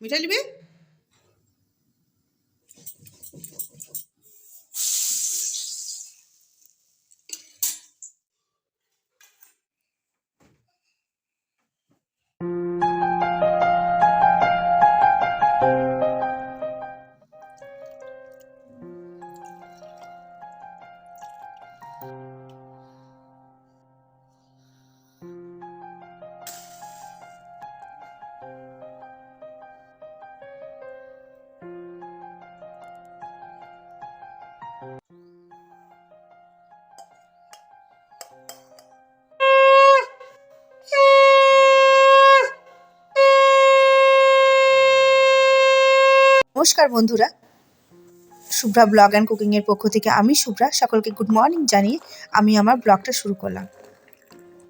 মিঠাই নিবি? নমস্কার বন্ধুরা। শুভ্রা ব্লগ অ্যান্ড কুকিংয়ের পক্ষ থেকে আমি শুভ্রা। সকলকে গুড মর্নিং জানিয়ে আমি আমার ব্লগটা শুরু করলাম।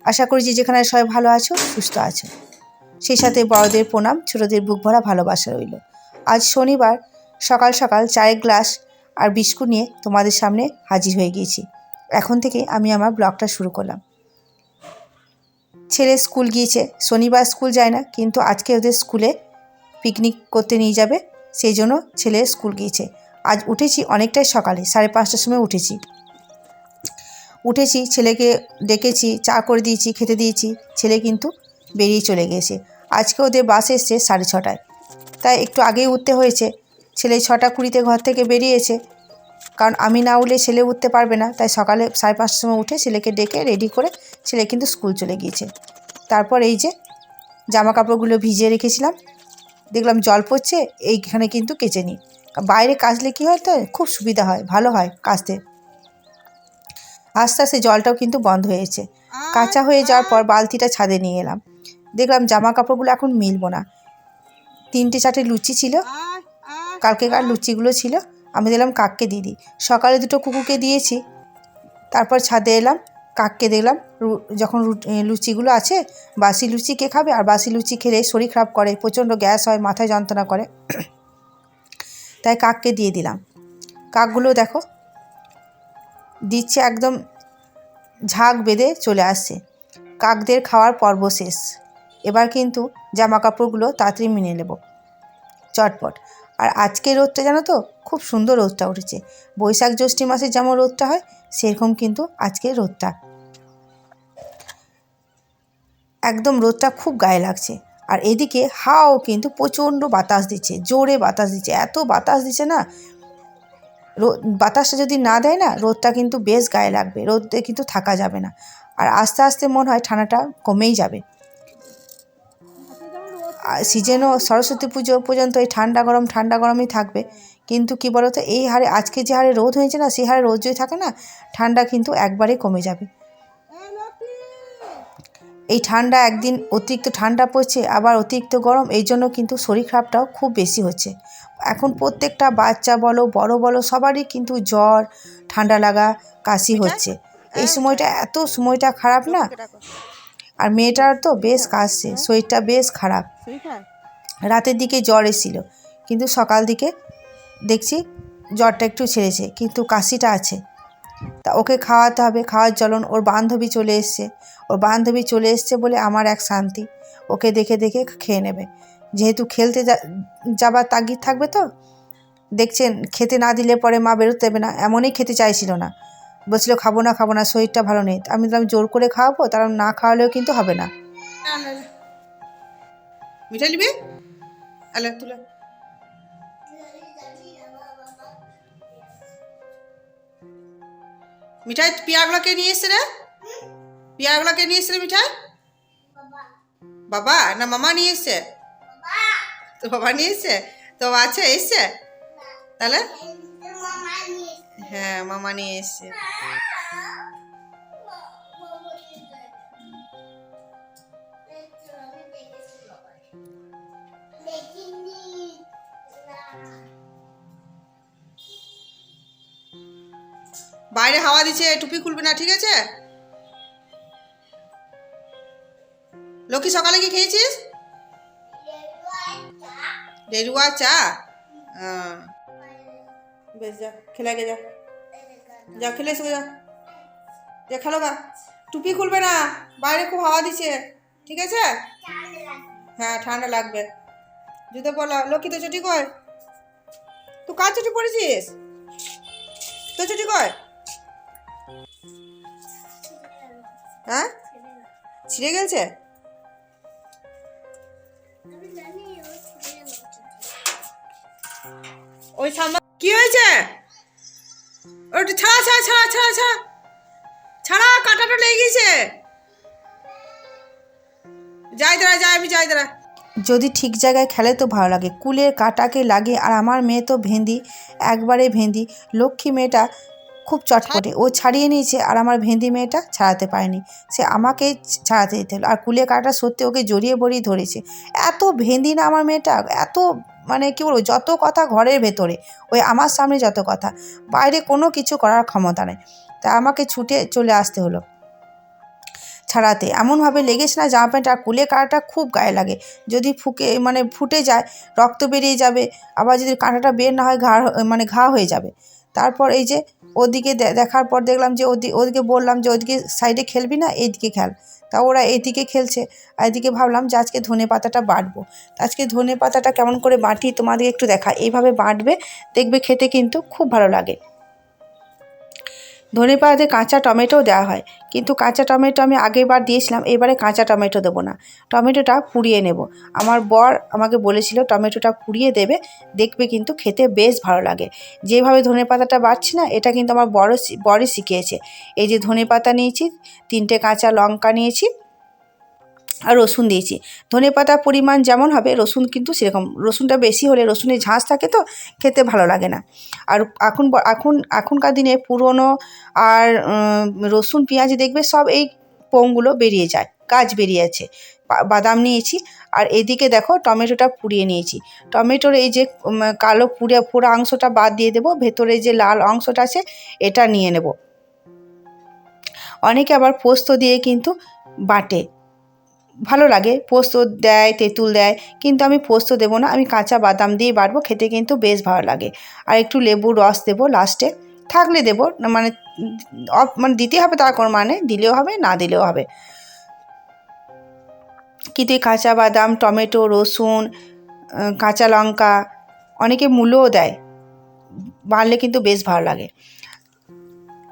আশা করি যে যেখানে সবাই ভালো আছো, সুস্থ আছো। সেই সাথে বড়দের প্রণাম, ছোটদের বুক ভরা ভালোবাসা রইল। আজ শনিবার, সকাল সকাল চায়ের গ্লাস আর বিস্কুট নিয়ে তোমাদের সামনে হাজির হয়ে গিয়েছি। এখন থেকে আমি আমার ব্লগটা শুরু করলাম। ছেলে স্কুল গিয়েছে, শনিবার স্কুল যায় না, কিন্তু আজকে ওদের স্কুলে পিকনিক করতে নিয়ে যাবে। সেই জন্য ছেলে স্কুল গিয়েছে। আজ উঠেছি অনেকটাই সকালে, সাড়ে পাঁচটার সময় উঠেছি। উঠেছি, ছেলেকে ডেকেছি, চা করে দিয়েছি, খেতে দিয়েছি। ছেলে কিন্তু বেরিয়ে চলে গিয়েছে। আজকে ওদের বাস এসছে সাড়ে ছটায়। তাই একটু আগেই উঠতে হয়েছে। ছেলে ছটা কুড়িতে ঘর থেকে বেরিয়েছে। কারণ আমি না উঠলে ছেলে উঠতে পারবে না। তাই সকালে সাড়ে পাঁচটার সময় উঠে ছেলেকে ডেকে রেডি করে ছেলে কিন্তু স্কুল চলে গিয়েছে। তারপর এই যে জামা কাপড়গুলো ভিজিয়ে রেখেছিলাম। দেখলাম জল পড়ছে, এইখানে কিন্তু কেচে নিই। বাইরে কাচলে কী হয় তো, খুব সুবিধা হয়, ভালো হয় কাচতে। আস্তে আস্তে জলটাও কিন্তু বন্ধ হয়েছে কাঁচা হয়ে যাওয়ার পর বালতিটা ছাদে নিয়ে এলাম। দেখলাম জামা কাপড়গুলো এখন মিলবো না। তিনটে চারটে লুচি ছিল, কালকেকার লুচিগুলো ছিল। আমি দিলাম কাককে দিয়ে দিই। সকালে দুটো কুকুরকে দিয়েছি। তারপর ছাদে এলাম। কাককে দেখলাম যখন লুচিগুলো আছে, বাসি লুচি কে খাবে আর বাসি লুচি খেলে শরীর খারাপ করে, প্রচণ্ড গ্যাস হয়, মাথায় যন্ত্রণা করে। তাই কাককে দিয়ে দিলাম। কাকগুলো দেখো, দিচ্ছে একদম ঝাঁক বেঁধে চলে আসছে। কাকদের খাওয়ার পর্ব শেষ। এবার কিন্তু জামা কাপড়গুলো তাড়াতাড়ি মিনে নেব। চটপট। আর আজকে রোদটা জানো তো, খুব সুন্দর রোদটা উঠেছে। বৈশাখ জ্যৈষ্ঠী মাসে যেমন রোদটা হয়, সেরকম কিন্তু আজকে রোদটা। একদম রোদটা খুব গায়ে লাগছে। আর এদিকে হাও কিন্তু প্রচণ্ড বাতাস দিচ্ছে, জোরে বাতাস দিচ্ছে। এত বাতাস দিচ্ছে না বাতাসটা যদি না দেয় না, রোদটা কিন্তু বেশ গায়ে লাগবে, রোদে কিন্তু থাকা যাবে না। আর আস্তে আস্তে মনে হয় ঠান্ডাটা কমেই যাবে। সিজনও, সরস্বতী পুজো পর্যন্ত এই ঠান্ডা গরম, ঠান্ডা গরমই থাকবে। কিন্তু কি বলতো, এই হারে, আজকে যে হারে রোদ হয়েছে না সেই হারে রোদ যদি থাকে না, ঠান্ডা কিন্তু একবারে কমে যাবে। এই ঠান্ডা একদিন অতিরিক্ত ঠান্ডা পড়ছে আবার অতিরিক্ত গরম এই জন্য কিন্তু শরীর খারাপটাও খুব বেশি হচ্ছে। এখন প্রত্যেকটা বাচ্চা বলো বড় বলো সবারই কিন্তু জ্বর ঠান্ডা লাগা কাশি হচ্ছে। এই সময়টা এত সময়টা খারাপ না? আর মেয়েটার তো বেশ কাশছে শরীরটা বেশ খারাপ? রাতের দিকে জ্বর এসেছিল কিন্তু সকাল দিকে দেখছি জ্বরটা একটু ছেড়েছে কিন্তু কাশিটা আছে। তা ওকে খাওয়াতে হবে, খাওয়ার জ্বলন ওর বান্ধবী চলে এসছে। ওর বান্ধবী চলে এসছে বলে আমার এক শান্তি। ওকে দেখে দেখে খেয়ে নেবে। যেহেতু খেলতে যাবার তাগিদ থাকবে তো? দেখছেন, খেতে না দিলে পরে মা বেরোতে দেবে না। এমনই খেতে চাইছিল না। বলছিল, খাব না খাব না, শরীরটা ভালো নেই। আমি বললাম, জোর করে খাওয়াবো? তার না খাওয়ালেও কিন্তু হবে না। মিঠাই নিবি? তুলে। মিঠাই পিয়াগুলোকে নিয়ে এসছে রে? পিয়াগুলোকে নিয়ে এসছে রে মিঠাই? বাবা, না মামা নিয়ে এসছে? তো বাবা নিয়ে এসছে? তো আছে, এসছে? তাহলে? হ্যাঁ মামা নিয়ে এসছে। বাইরে হাওয়া দিচ্ছে, টুপি খুলবে না, ঠিক আছে? লক্ষ্মী, সকালে কি খেয়েছিস? ডেরুয়া চা। বেশ, যা, খেলে আগে, যা। যা, খেলে এসে যা। যা, খেলো গা। টুপি খুলবে না, বাইরে খুব হাওয়া দিচ্ছে, ঠিক আছে? হ্যাঁ ঠান্ডা লাগবে। জুতো পরলা লক্ষ্মী তো ছুটি কর তুই কার ছুটি পড়েছিস তো ছুটি কর হ্যাঁ? ছিঁড়ে গেছে ওই সামনে কি হয়েছে? ওটা ছাড়া ছাড়া ছাড়া ছাড়া ছাড়া ছাড়া, কাঁটাটা লেগে গেছে। যাই দাঁড়া, যাই, আমি যাই দাঁড়া। যদি ঠিক জায়গায় খেলে তো ভালো লাগে। কুলের কাটাকে লাগে আর আমার মেয়ে তো ভেন্দি, একবারে ভেন্দি। লক্ষ্মী মেয়েটা খুব চটপটে। ও ছাড়িয়ে নিয়েছে আর আমার ভেন্দি মেয়েটা ছাড়াতে পারেনি। সে আমাকে ছাড়াতে দিতে হলো। আর কুলে কাটা সত্যি ওকে জড়িয়ে বড়িয়ে ধরেছে। এত ভেন্দি না আমার মেয়েটা এত মানে কী বলব যত কথা ঘরের ভেতরে ওই আমার সামনে যত কথা বাইরে কোনো কিছু করার ক্ষমতা নেই। তা আমাকে ছুটে চলে আসতে হলো ছাড়াতে। এমনভাবে লেগেছে না জামা প্যান্ট আর কুলে কাঁটাটা খুব গায়ে লাগে। যদি ফুকে মানে ফুটে যায় রক্ত বেরিয়ে যাবে আবার যদি কাঁটাটা বের না হয় ঘা মানে ঘা হয়ে যাবে। তারপর এই যে ওদিকে দেখার পর দেখলাম যে ওদি ওদিকে বললাম যে ওদিকে সাইডে খেলবি না? এইদিকে খেল। তা ওরা এইদিকে খেলছে। আর এদিকে ভাবলাম যে আজকে ধনে পাতাটা বাটবো। আজকে ধনে পাতাটা কেমন করে বাঁটি তোমাদের একটু দেখা। এইভাবে বাটবে, দেখবে খেতে কিন্তু খুব ভালো লাগে। ধনে পাতাতে কাঁচা টমেটো দেওয়া হয়। কিন্তু কাঁচা টমেটো আমি আগেরবার দিয়েছিলাম, এবারে কাঁচা টমেটো দেবো না। টমেটোটা পুড়িয়ে নেব। আমার বর আমাকে বলেছিল, টমেটোটা পুড়িয়ে দেবে, দেখবে কিন্তু খেতে বেশ ভালো লাগে। যেভাবে ধনে পাতাটা বাড়ছি না, এটা কিন্তু আমার বড় বরই শিখিয়েছে। এই যে ধনে পাতা নিয়েছি, তিনটে কাঁচা লঙ্কা নিয়েছি আর রসুন দিয়েছি। ধনে পাতার পরিমাণ যেমন হবে, রসুন কিন্তু সেরকম। রসুনটা বেশি হলে রসুনের ঝাঁজ থাকে তো, খেতে ভালো লাগে না। আর এখন এখন, এখনকার দিনে পুরনো আর রসুন, পেঁয়াজ দেখবে সব এই পোংগুলো বেরিয়ে যায় গাছ বেরিয়েছে বা- বাদাম নিয়েছি আর এদিকে দেখো টমেটোটা পুড়িয়ে নিয়েছি। টমেটোর এই যে কালো পুড়ে পোড়া অংশটা বাদ দিয়ে দেবো, ভেতরে যে লাল অংশটা আছে এটা নিয়ে নেব। অনেকে আবার পোস্ত দিয়ে কিন্তু বাটে। ভালো লাগে। পোস্ত দেয়, তেঁতুল দেয়, কিন্তু আমি পোস্ত দেবো না। আমি কাঁচা বাদাম দিয়ে বাড়বো খেতে কিন্তু বেশ ভালো লাগে। আর একটু লেবুর রস দেবো লাস্টে। থাকলে দেবো মানে মানে দিতে হবে তার কোনো মানে দিলেও হবে, না দিলেও হবে। কিন্তু এই কাঁচা বাদাম, টমেটো, রসুন কাঁচা লঙ্কা অনেকে মূলও দেয়। বাড়লে কিন্তু বেশ ভালো লাগে।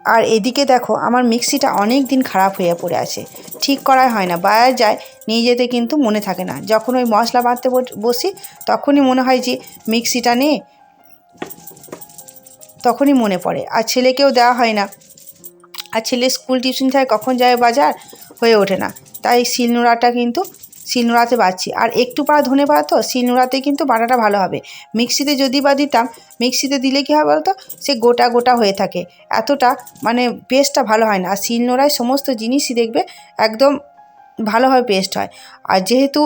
আর এদিকে দেখো, আমার মিক্সিটা অনেক দিন খারাপ হয়ে পড়ে আছে। ঠিক করা হয় না বাজার যায়, নিয়ে যেতে কিন্তু মনে থাকে না। যখন ওই মশলা বাঁধতে বসি, তখনই মনে হয় যে মিক্সিটা নে, তখনই মনে পড়ে। আর ছেলেকেও দেওয়া হয় না। আর ছেলে স্কুল টিউশন থাকে কখন যায় বাজার? হয়ে ওঠে না। তাই শিলনোড়াটা কিন্তু শিলনোড়াতে বাড়ছি। আর একটু পাড়া ধনে পাড়া তো শিলনোড়াতে কিন্তু বাটাটা ভালো হবে। মিক্সিতে যদি বা দিতাম, মিক্সিতে দিলে কী হয় বলতো? সে গোটা গোটা হয়ে থাকে। এতটা মানে পেস্টটা ভালো হয় না। আর শিলনোড়ায় সমস্ত জিনিসই দেখবে একদম ভালোভাবে পেস্ট হয়। আর যেহেতু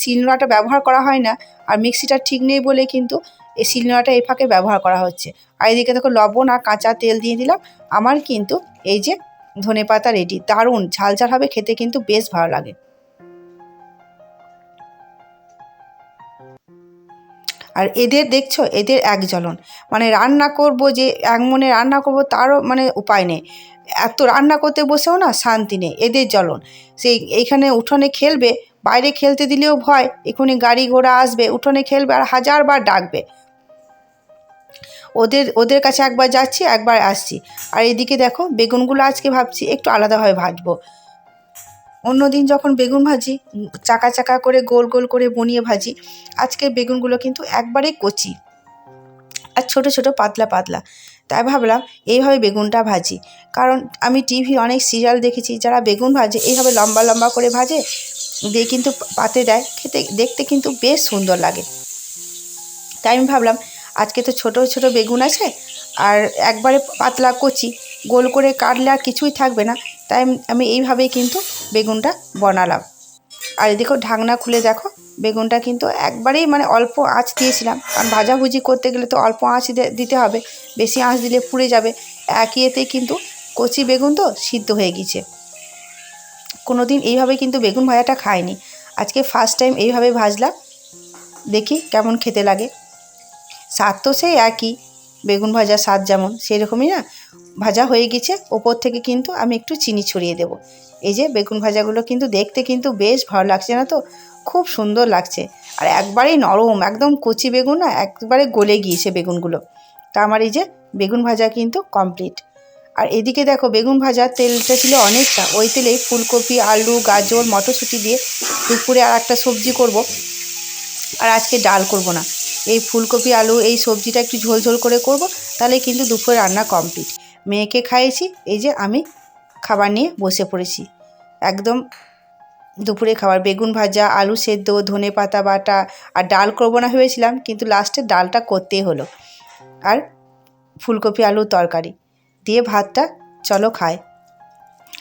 শিলনোড়াটা ব্যবহার করা হয় না, আর মিক্সিটা ঠিক নেই বলে কিন্তু এই শিলনোড়াটা এই ফাঁকে ব্যবহার করা হচ্ছে। আর এদিকে দেখো লবণ আর কাঁচা তেল দিয়ে দিলাম। আমার কিন্তু এই যে ধনে পাতা রেডি দারুণ ঝাল ঝাল হবে, খেতে কিন্তু বেশ ভালো লাগে। আর এদের দেখছ, এদের এক জ্বলন। মানে রান্না করব যে এক মনে রান্না করব তারও মানে উপায় নেই। এত রান্না করতে বসেও না শান্তি নেই, এদের জ্বলন। সেই এইখানে উঠোনে খেলবে, বাইরে খেলতে দিলেও ভয়, এখানে গাড়ি ঘোড়া আসবে, উঠোনে খেলবে আর হাজারবার ডাকবে। ওদের ওদের কাছে একবার যাচ্ছি, একবার আসছি। আর এদিকে দেখো, বেগুনগুলো আজকে ভাবছি একটু আলাদাভাবে ভাজবো। অন্যদিন যখন বেগুন ভাজি, চাকা চাকা করে গোল গোল করে বনিয়ে ভাজি, আজকে বেগুনগুলো কিন্তু একবারে কচি আর ছোট ছোট পাতলা পাতলা। তাই ভাবলাম এইভাবে বেগুনটা ভাজি। কারণ আমি টিভি অনেক সিরিয়াল দেখেছি, যারা বেগুন ভাজে, এইভাবে লম্বা লম্বা করে ভাজে, দিয়ে কিন্তু পাতে দেয়, খেতে, দেখতে কিন্তু বেশ সুন্দর লাগে। তাই আমি ভাবলাম আজকে তো ছোট ছোট বেগুন আছে, আর একবারে পাতলা কচি গোল করে কাটলে আর কিছুই থাকবে না। তাই আমি- এইভাবেই কিন্তু বেগুনটা বানালাম। আর এদিকে ঢাকনা খুলে দেখো, বেগুনটা কিন্তু একবারেই মানে অল্প আঁচ দিয়েছিলাম। কারণ ভাজাভুজি করতে গেলে তো অল্প আঁচ দিতে হবে। বেশি আঁচ দিলে পুড়ে যাবে। একই এতেই কিন্তু কচি বেগুন তো সিদ্ধ হয়ে গেছে। কোনো দিন এইভাবে কিন্তু বেগুন ভাজাটা খাইনি। আজকে ফার্স্ট টাইম এইভাবে ভাজলাম। দেখি কেমন খেতে লাগে। স্বাদ তো সেই একই। বেগুন ভাজা স্বাদ যেমন, সেরকমই না? ভাজা হয়ে গেছে, ওপর থেকে কিন্তু আমি একটু চিনি ছড়িয়ে দেব। এই যে বেগুন ভাজাগুলো কিন্তু দেখতে কিন্তু বেশ ভালো লাগছে না তো? খুব সুন্দর লাগছে। আর একবারেই নরম, একদম কচি বেগুন না, একবারে গলে গিয়েছে বেগুনগুলো। তা আমার এই যে বেগুন ভাজা কিন্তু কমপ্লিট আর এদিকে দেখো, বেগুন ভাজার তেলটা ছিল অনেকটা। ওই তেলেই ফুলকপি, আলু, গাজর, মটরশুঁটি দিয়ে দুপুরে আর একটা সবজি করব। আর আজকে ডাল করব না। এই ফুলকপি, আলু, এই সবজিটা একটু ঝোল ঝোল করে করব, তাহলে কিন্তু দুপুরে রান্না কমপ্লিট মেয়েকে খাইয়েছি, এই যে আমি খাবার নিয়ে বসে পড়েছি। একদম দুপুরে খাবার, বেগুন ভাজা, আলু সেদ্ধ, ধনে পাতা বাটা, আর ডাল করব না ভেবেছিলাম, কিন্তু লাস্টে ডালটা করতেই হলো। আর ফুলকপি আলুর তরকারি দিয়ে ভাতটা চলো খায়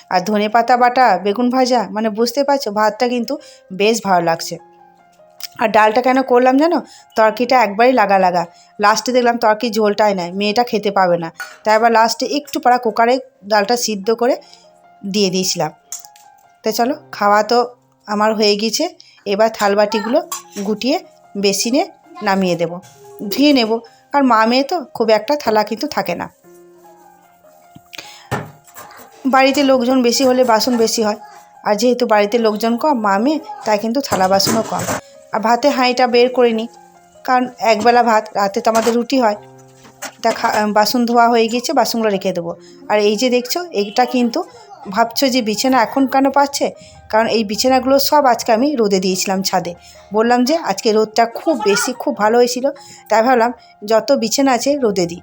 আর ধনে পাতা বাটা, বেগুন ভাজা মানে বুঝতে পারছ, ভাতটা কিন্তু বেশ ভালো লাগছে। আর ডালটা কেন করলাম জানো? তরকিটা একবারই লাগা লাগা। লাস্টে দেখলাম তরকি ঝোলটাই নাই, মেয়েটা খেতে পাবে না। তাই আবার লাস্টে একটু পাড়া কুকারে ডালটা সিদ্ধ করে দিয়ে দিয়েছিলাম। তো চলো, খাওয়া তো আমার হয়ে গিয়েছে। এবার থালবাটিগুলো গুটিয়ে বেসিনে নামিয়ে দেব। ধুয়ে নেব। কারণ মা মেয়ে তো খুব একটা থালা কিন্তু থাকে না। বাড়িতে লোকজন বেশি হলে বাসন বেশি হয়। আর যেহেতু বাড়িতে লোকজন কম, মা মেয়ে, তাই কিন্তু থালা বাসনও কম। আর ভাতে হাঁড়িটা বের করে নিই কারণ একবেলা ভাত, রাতে তো আমাদের রুটি হয়। তা বাসন ধোয়া হয়ে গিয়েছে, বাসনগুলো রেখে দেবো। আর এই যে দেখছ, এইটা কিন্তু ভাবছ যে বিছানা এখন কেন পাচ্ছে? কারণ এই বিছানাগুলো সব আজকে আমি রোদে দিয়েছিলাম ছাদে। বললাম যে আজকে রোদটা খুব বেশি, খুব ভালো হয়েছিল। তাই ভাবলাম, যত বিছানা আছে রোদে দিই।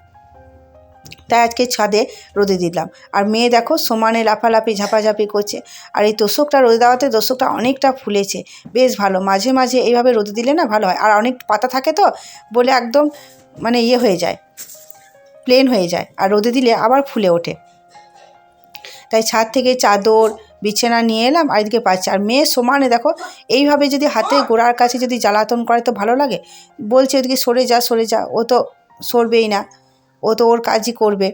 তাই আজকে ছাদে রোদে দিলাম। আর মেয়ে দেখো সমানে লাফালাফি, ঝাপাঝাপি করছে। আর এই তোষকটা রোদে দেওয়াতে তোষকটা অনেকটা ফুলেছে। বেশ ভালো, মাঝে মাঝে এইভাবে রোদে দিলে না ভালো হয়। আর অনেক পাতা থাকে তো, বলে একদম মানে ইয়ে হয়ে যায়, প্লেন হয়ে যায়। আর রোদে দিলে আবার ফুলে ওঠে। তাই ছাদ থেকে চাদর, বিছানা নিয়ে এলাম, আর এদিকে পাচ্ছে। আর মেয়ে সমানে দেখো, এইভাবে যদি হাতে গোড়ার কাছে যদি জ্বালাতন করে তো ভালো লাগে। বলছে ওদিকে সরে যা সরে যা। ও তো সরবেই না। ও তো ওর কাজই করবে।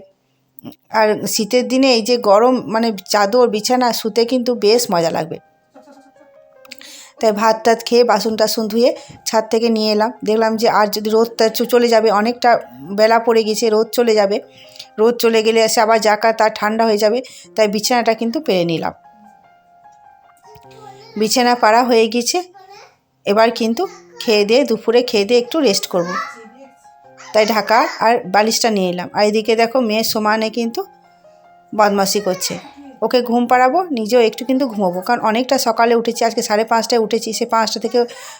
আর শীতের দিনে এই যে গরম মানে চাদর, বিছানা শুতে কিন্তু বেশ মজা লাগবে। তাই ভাত টাত খেয়ে বাসন টাসন ধুয়ে ছাদ থেকে নিয়ে এলাম। দেখলাম যে আর যদি রোদটা চলে যাবে, অনেকটা বেলা পড়ে গেছে রোদ চলে যাবে। রোদ চলে গেলে এসে আবার জাকা তার ঠান্ডা হয়ে যাবে, তাই বিছানাটা কিন্তু পেরে নিলাম। বিছানা পাড়া হয়ে গেছে এবার কিন্তু খেয়ে দিয়ে, দুপুরে খেয়ে দিয়ে একটু রেস্ট করব। তাই ঢাকা আর বালিশটা নিয়ে এলাম। আর এদিকে দেখো মেয়ের সমানে কিন্তু বদমাসি করছে। ওকে ঘুম পাড়াবো, নিজেও একটু কিন্তু ঘুমোবো। কারণ অনেকটা সকালে উঠেছি, আজকে সাড়ে পাঁচটায় উঠেছি, সে পাঁচটা থেকে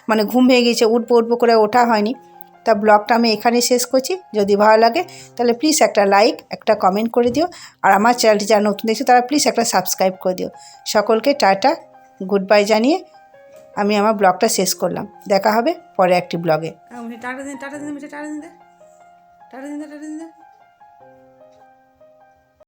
মানে ঘুম ভেঙে গিয়েছে, উঠবো উঠবো করে ওঠা হয়নি। তা ব্লগটা আমি এখানেই শেষ করছি। যদি ভালো লাগে, তাহলে প্লিজ একটা লাইক একটা কমেন্ট করে দিও। আর আমার চ্যানেলটি যারা নতুন দেখছ, তারা প্লিজ একটা সাবস্ক্রাইব করে দিও। সকলকে টাটা গুড বাই জানিয়ে আমি আমার ব্লগটা শেষ করলাম। দেখা হবে পরে একটি ব্লগে। টাটা দিন টাটা দিন টাটা দিন টাটা দিন টাটা দিন